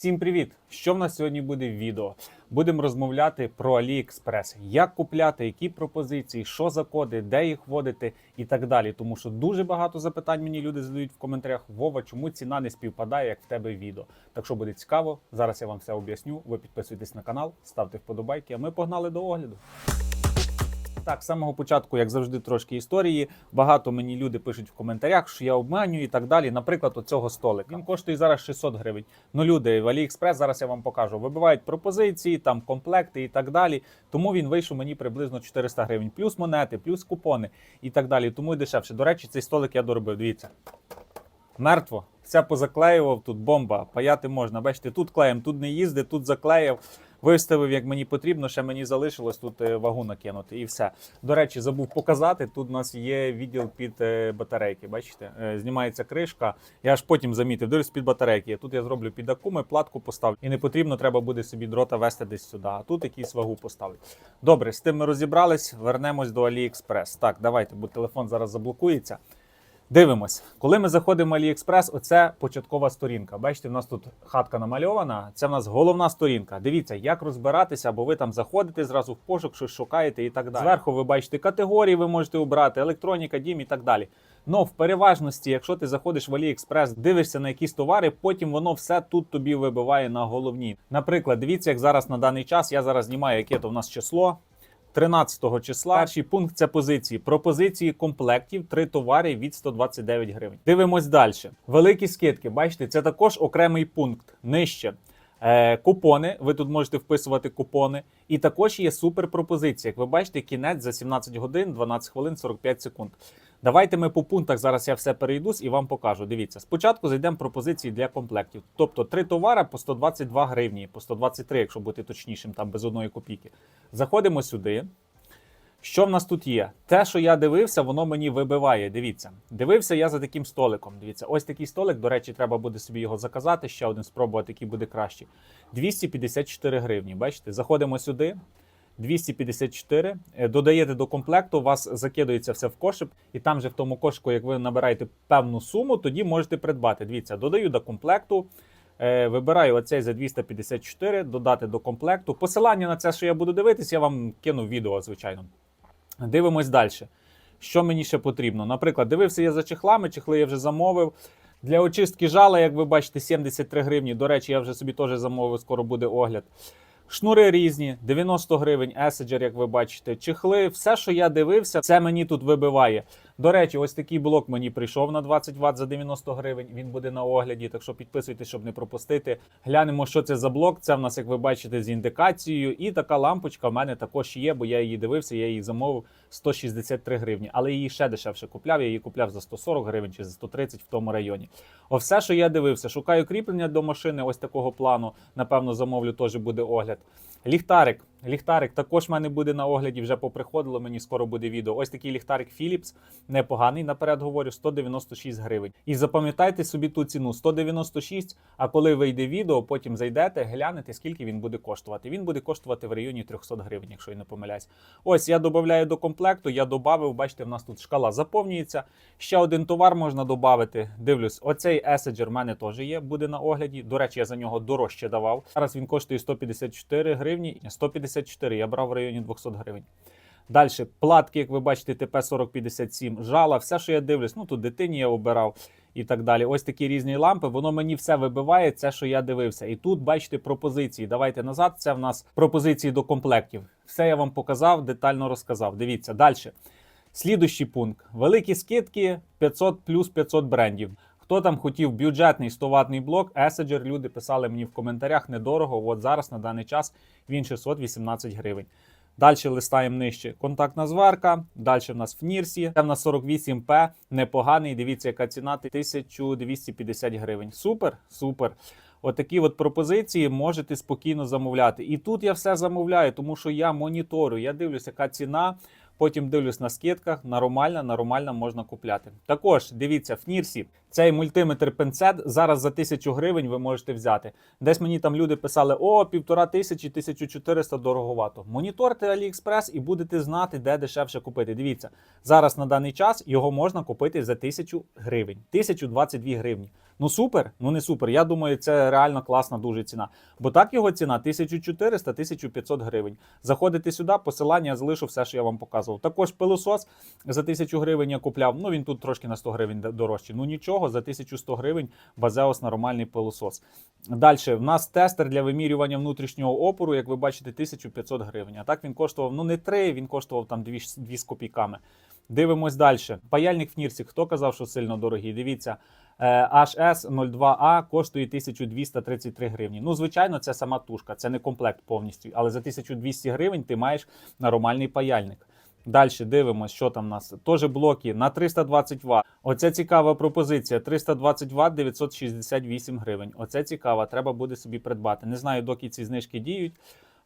Всім привіт! Що в нас сьогодні буде в відео? Будемо розмовляти про AliExpress, як купляти, які пропозиції, що за коди, де їх вводити і так далі. Тому що дуже багато запитань мені люди задають в коментарях. Вова, чому ціна не співпадає, як в тебе відео? Так що буде цікаво. Зараз я вам все об'ясню. Ви підписуйтесь на канал, ставте вподобайки, а ми погнали до огляду. Так, з самого початку, як завжди, трошки історії. Багато мені люди пишуть в коментарях, що я обманюю і так далі. Наприклад, оцього столика. Він коштує зараз 600 гривень. Ну, люди в AliExpress, зараз я вам покажу. Вибивають пропозиції, там комплекти і так далі. Тому він вийшов мені приблизно 400 гривень, плюс монети, плюс купони і так далі. Тому і дешевше. До речі, цей столик я доробив. Дивіться. Мертво. Все позаклеював тут бомба, паяти можна. Бачите, тут клеєм, тут не їздить, тут заклеїв, виставив як мені потрібно. Ще мені залишилось тут е, вагу накинути і все. До речі, забув показати. Тут у нас є відділ під е, батарейки. Бачите, Е, знімається кришка. Я аж потім замітив, дивлюсь під батарейки. Тут я зроблю під акуми, платку поставлю. І не потрібно, треба буде собі дрота вести десь сюди. А тут якийсь вагу поставлю. Добре, з тим ми розібрались. Вернемось до AliExpress. Так, давайте, бо телефон зараз заблокується. Дивимось, коли ми заходимо в AliExpress, оце початкова сторінка. Бачите, в нас тут хатка намальована. Це в нас головна сторінка. Дивіться, як розбиратися, бо ви там заходите зразу в пошук, щось шукаєте і так далі. Зверху ви бачите категорії, ви можете обрати електроніка, дім і так далі. Но в переважності, якщо ти заходиш в AliExpress, дивишся на якісь товари, потім воно все тут тобі вибиває на головні. Наприклад, дивіться, як зараз на даний час я зараз знімаю, яке то в нас число. 13 числа. Перший пункт це позиції. Пропозиції комплектів, три товари від 129 гривень. Дивимось далі. Великі скидки. Бачите, це також окремий пункт. Нижче. Е, купони, ви тут можете вписувати купони, і також є супер пропозиція. Як ви бачите, кінець за 17 годин, 12 хвилин, 45 секунд. Давайте ми по пунктах зараз я все перейдусь і вам покажу. Дивіться, спочатку зайдемо пропозиції для комплектів. Тобто три товари по 122 гривні, по 123, якщо бути точнішим, там без одної копійки. Заходимо сюди. Що в нас тут є? Те, що я дивився, воно мені вибиває. Дивіться, дивився я за таким столиком. Дивіться, ось такий столик. До речі, треба буде собі його заказати. Ще один спробувати, який буде кращий. 254 гривні. Бачите, заходимо сюди. 254. Е, Додаєте до комплекту, у вас закидується все в кошик, і там же в тому кошику, як ви набираєте певну суму, тоді можете придбати. Дивіться, додаю до комплекту. Е, Вибираю оцей за 254, додати до комплекту. Посилання на це, що я буду дивитись, я вам кину відео, звичайно. Дивимось далі. Що мені ще потрібно? Наприклад, дивився я за чехлами, чехли я вже замовив. Для очистки жала, як ви бачите, 73 гривні. До речі, я вже собі теж замовив, скоро буде огляд. Шнури різні, 90 гривень, Еседжер, як ви бачите, чехли, все, що я дивився, це мені тут вибиває. До речі, ось такий блок мені прийшов на 20 Вт за 90 гривень. Він буде на огляді, так що підписуйтесь, щоб не пропустити. Глянемо, що це за блок. Це в нас, як ви бачите, з індикацією. І така лампочка в мене також є, бо я її дивився, я її замовив 163 гривні. Але її ще дешевше купляв. Я її купляв за 140 гривень чи за 130 в тому районі. О, все, що я дивився, шукаю кріплення до машини, ось такого плану. Напевно, замовлю, теж буде огляд. Ліхтарик. Ліхтарик також в мене буде на огляді, вже поприходило, мені скоро буде відео. Ось такий ліхтарик Philips, непоганий, наперед говорю, 196 гривень. І запам'ятайте собі ту ціну 196, а коли вийде відео, потім зайдете, глянете, скільки він буде коштувати. Він буде коштувати в районі 300 гривень, якщо я не помиляюсь. Ось я додаю до комплекту, я додав, бачите, в нас тут шкала заповнюється. Ще один товар можна додати. Дивлюсь, оцей Еседжер в мене теж є, буде на огляді. До речі, я за нього дорожче давав. Зараз він коштує 154 гривні. 154, я брав в районі 200 гривень. Далі платки, як ви бачите, ТП-4057, жала, все, що я дивлюсь, ну тут дитині я обирав і так далі. Ось такі різні лампи, воно мені все вибиває, це, що я дивився. І тут бачите пропозиції. Давайте назад. Це в нас пропозиції до комплектів. Все я вам показав, детально розказав. Дивіться далі. Слідущий пункт: великі скидки 500 плюс 500 брендів. Хто там хотів бюджетний 100 ватний блок, Еседжер, люди писали мені в коментарях недорого. От зараз на даний час він 618 гривень. Далі листаємо нижче. Контактна зварка. Далі в нас в Нірсі. Це в нас 48П. Непоганий. Дивіться, яка ціна 1250 гривень. Супер, супер. Отакі от пропозиції можете спокійно замовляти. І тут я все замовляю, тому що я моніторю, я дивлюся, яка ціна. Потім дивлюсь на скидках, нормально, нормально можна купляти. Також дивіться, в Нірсі цей мультиметр пенсет зараз за тисячу гривень ви можете взяти. Десь мені там люди писали: о, півтора тисячі, 1400 дороговато. Моніторте AliExpress і будете знати, де дешевше купити. Дивіться, зараз на даний час його можна купити за 1000 гривень, 1022 гривні. Ну супер, ну не супер. Я думаю, це реально класна дуже ціна. Бо так його ціна 1400-1500 гривень. Заходите сюди, посилання залишу все, що я вам показував. Також пилосос за 1000 гривень я купляв. Ну він тут трошки на 100 гривень дорожчий. Ну нічого, за 1100 гривень Базеос нормальний пилосос. Далі, в нас тестер для вимірювання внутрішнього опору, як ви бачите, 1500 гривень. А так він коштував ну не 3, він коштував там 2, 2 з копійками. Дивимось далі. Паяльник Фнірсік. Хто казав, що сильно дорогий? Дивіться. Е, HS02A коштує 1233 гривні. Ну, звичайно, це сама тушка, це не комплект повністю. Але за 1200 гривень ти маєш нормальний паяльник. Далі дивимося, що там у нас. Теж блоки на 320 Вт. Оце цікава пропозиція. 320 Вт 968 гривень. Оце цікаво, треба буде собі придбати. Не знаю, доки ці знижки діють.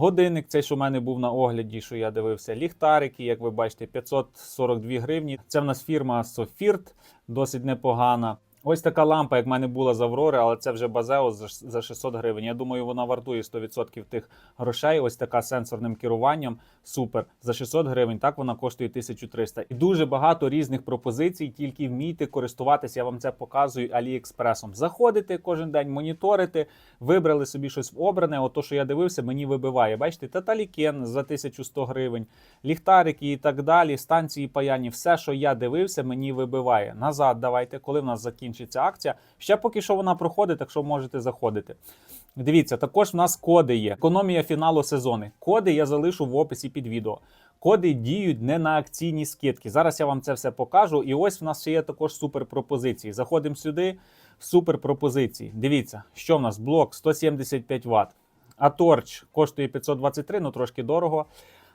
Годинник, цей, що в мене був на огляді, що я дивився. Ліхтарики, як ви бачите, 542 гривні. Це в нас фірма Софірт, досить непогана. Ось така лампа, як в мене була з Аврори, але це вже Базео за 600 гривень. Я думаю, вона вартує 100% тих грошей. Ось така сенсорним керуванням. Супер. За 600 гривень. Так вона коштує 1300. І дуже багато різних пропозицій. Тільки вмійте користуватися. Я вам це показую Аліекспресом. Заходите кожен день, моніторите, вибрали собі щось обране. Ото, що я дивився, мені вибиває. Бачите, Таталікен за 1100 гривень, ліхтарики і так далі, станції паяні. Все, що я дивився, мені вибиває. Назад давайте, коли в нас закінчиться акція. Ще поки що вона проходить, так що можете заходити. Дивіться, також в нас коди є. Економія фіналу сезону. Коди я залишу в описі під відео. Коди діють не на акційні скидки. Зараз я вам це все покажу. І ось в нас ще є також супер пропозиції. Заходимо сюди. Супер пропозиції. Дивіться, що в нас блок 175 Вт. А торч коштує 523, ну трошки дорого.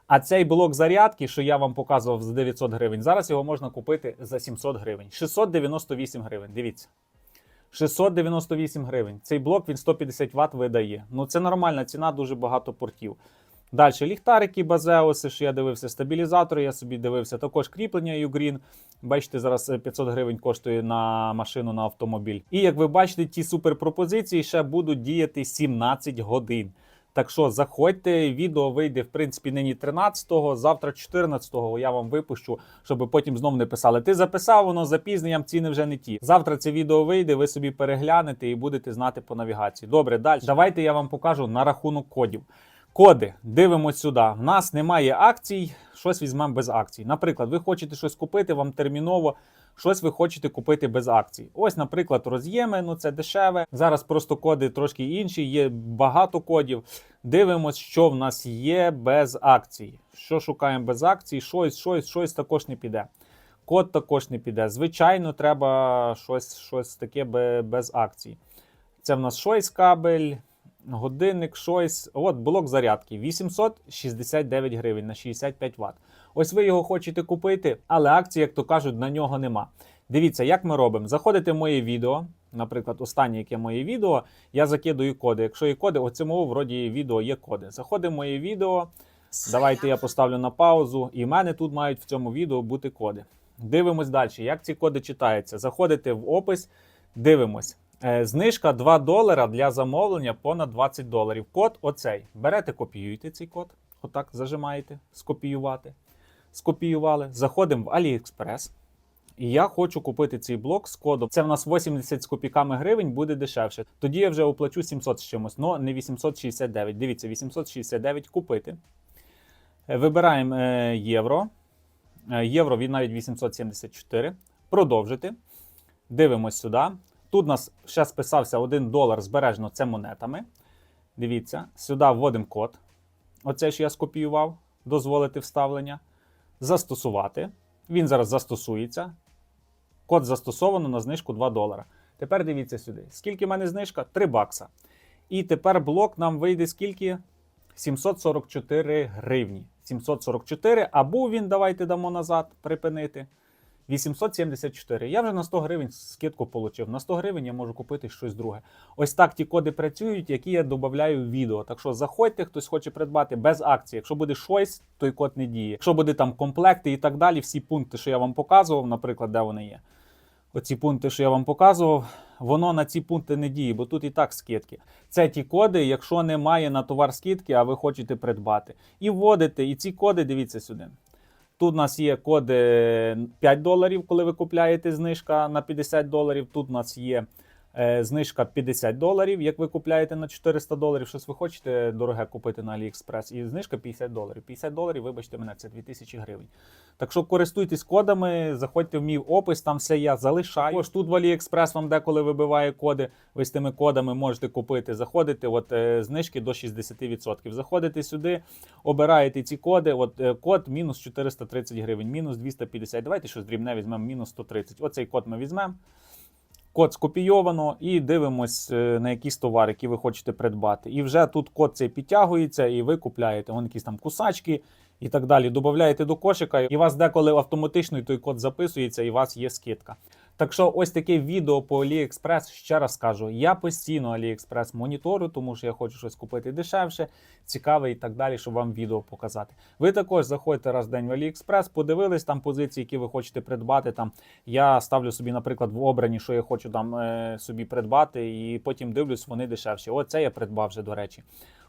А цей блок зарядки, що я вам показував за 900 гривень, зараз його можна купити за 700 гривень. 698 гривень. Дивіться. 698 гривень. Цей блок він 150 Вт видає. Ну це нормальна ціна, дуже багато портів. Далі ліхтарики, базеоси, що я дивився, стабілізатори, я собі дивився, також кріплення Ugreen. Бачите, зараз е, 500 гривень коштує на машину на автомобіль. І як ви бачите, ті суперпропозиції ще будуть діяти 17 годин. Так що заходьте, відео вийде в принципі нині 13-го, завтра 14-го я вам випущу, щоб потім знов не писали. Ти записав, воно запізненням, ціни вже не ті. Завтра це відео вийде, ви собі переглянете і будете знати по навігації. Добре, далі. Давайте я вам покажу на рахунок кодів. Коди, дивимось сюди. В нас немає акцій, щось візьмемо без акцій. Наприклад, ви хочете щось купити, вам терміново щось ви хочете купити без акцій. Ось, наприклад, роз'єми, ну це дешеве. Зараз просто коди трошки інші, є багато кодів. Дивимось, що в нас є без акцій. Що шукаємо без акцій, щось, щось, щось також не піде. Код також не піде. Звичайно, треба щось, щось таке без акцій. Це в нас щось кабель, годинник, щось. От блок зарядки 869 гривень на 65 Вт. Ось ви його хочете купити, але акції, як то кажуть, на нього нема. Дивіться, як ми робимо. Заходите в моє відео. Наприклад, останнє яке моє відео, я закидую коди. Якщо є коди, оцьому вроді відео є коди. Заходимо в моє відео. Давайте я поставлю на паузу. І в мене тут мають в цьому відео бути коди. Дивимось далі, як ці коди читаються. Заходите в опис, дивимось. Е, Знижка 2 долара для замовлення понад 20 доларів. Код оцей. Берете, копіюєте цей код. Отак зажимаєте, скопіювати. Скопіювали. Заходимо в AliExpress. І я хочу купити цей блок з кодом. Це в нас 80 з копійками гривень, буде дешевше. Тоді я вже оплачу 700 з чимось, але не 869. Дивіться, 869 купити. Е, Вибираємо е, євро. Євро він навіть 874. Продовжити. Дивимось сюди. Тут у нас ще списався 1 долар збережно, це монетами. Дивіться, сюди вводимо код. Оце що я скопіював. Дозволити вставлення. Застосувати. Він зараз застосується. Код застосовано на знижку 2 долара. Тепер дивіться сюди. Скільки в мене знижка? 3 бакса. І тепер блок нам вийде скільки? 744 гривні. 744, а був він, давайте дамо назад, припинити. 874. Я вже на 100 гривень скидку отримав. На 100 гривень я можу купити щось друге. Ось так ті коди працюють, які я додаю в відео. Так що заходьте, хтось хоче придбати без акції. Якщо буде щось, той код не діє. Якщо буде там комплекти і так далі, всі пункти, що я вам показував, наприклад, де вони є. Оці пункти, що я вам показував, воно на ці пункти не діє, бо тут і так скидки. Це ті коди, якщо немає на товар скидки, а ви хочете придбати. І вводите, і ці коди, дивіться сюди. Тут у нас є коди 5 доларів, коли ви купляєте знижка на 50 доларів. Тут у нас є Е, Знижка 50 доларів, як ви купляєте на 400 доларів, щось ви хочете дороге купити на AliExpress, і знижка 50 доларів. 50 доларів, вибачте мене, це 2000 гривень. Так що користуйтесь кодами, заходьте в мій опис, там все я залишаю. Ось тут в AliExpress вам деколи вибиває коди. Ви з тими кодами можете купити, заходите, от е, знижки до 60%. Заходите сюди, обираєте ці коди. От е, код мінус 430 гривень, мінус 250. Давайте щось дрібне візьмемо, мінус 130. Оцей код ми візьмемо. Код скопійовано і дивимось е, на якісь товари, які ви хочете придбати. І вже тут код цей підтягується, і ви купляєте вон якісь там кусачки і так далі. Додаєте до кошика, і вас деколи автоматично той код записується, і у вас є скидка. Так що ось таке відео по AliExpress, ще раз кажу, я постійно AliExpress моніторю, тому що я хочу щось купити дешевше, цікаве і так далі, щоб вам відео показати. Ви також заходите раз в день в AliExpress, подивились там позиції, які ви хочете придбати. Там я ставлю собі, наприклад, в обрані, що я хочу там е, собі придбати, і потім дивлюсь, вони дешевші. Оце я придбав вже, до речі.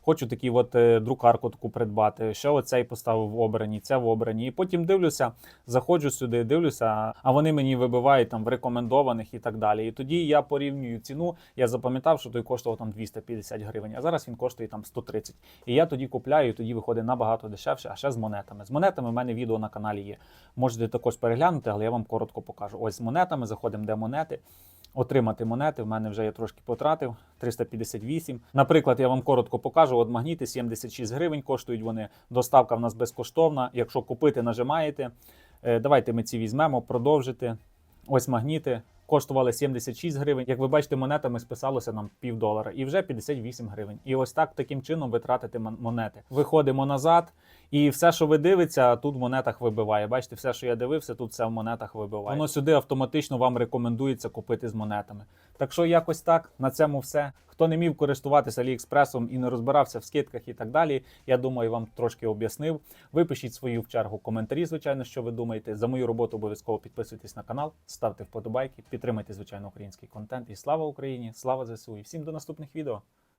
Хочу такі от е, друкарку таку придбати. Що оцей поставив в обрані, це в обрані. І потім дивлюся, заходжу сюди, дивлюся, а вони мені вибивають там в рекомендованих і так далі. І тоді я порівнюю ціну. Я запам'ятав, що той коштував там 250 гривень, а зараз він коштує там 130. І я тоді купляю, і тоді виходить набагато дешевше, а ще з монетами. З монетами в мене відео на каналі є. Можете також переглянути, але я вам коротко покажу. Ось з монетами заходимо, де монети. Отримати монети в мене вже я трошки потратив 358. Наприклад, я вам коротко покажу. От магніти 76 гривень коштують вони. Доставка в нас безкоштовна. Якщо купити, нажимаєте. Е, Давайте ми ці візьмемо, продовжити. Ось магніти. Коштували 76 гривень. Як ви бачите, монетами списалося нам пів долара і вже 58 гривень. І ось так таким чином ви тратите монети. Виходимо назад, і все, що ви дивиться, тут в монетах вибиває. Бачите, все, що я дивився, тут все в монетах вибиває. Воно сюди автоматично вам рекомендується купити з монетами. Так що якось так на цьому все. Хто не міг користуватися Аліекспресом і не розбирався в скидках і так далі, я думаю, вам трошки об'яснив. Ви пишіть свою в чергу коментарі, звичайно, що ви думаєте. За мою роботу обов'язково підписуйтесь на канал, ставте вподобайки, підтримайте звичайно український контент. І слава Україні! Слава ЗСУ! І всім до наступних відео!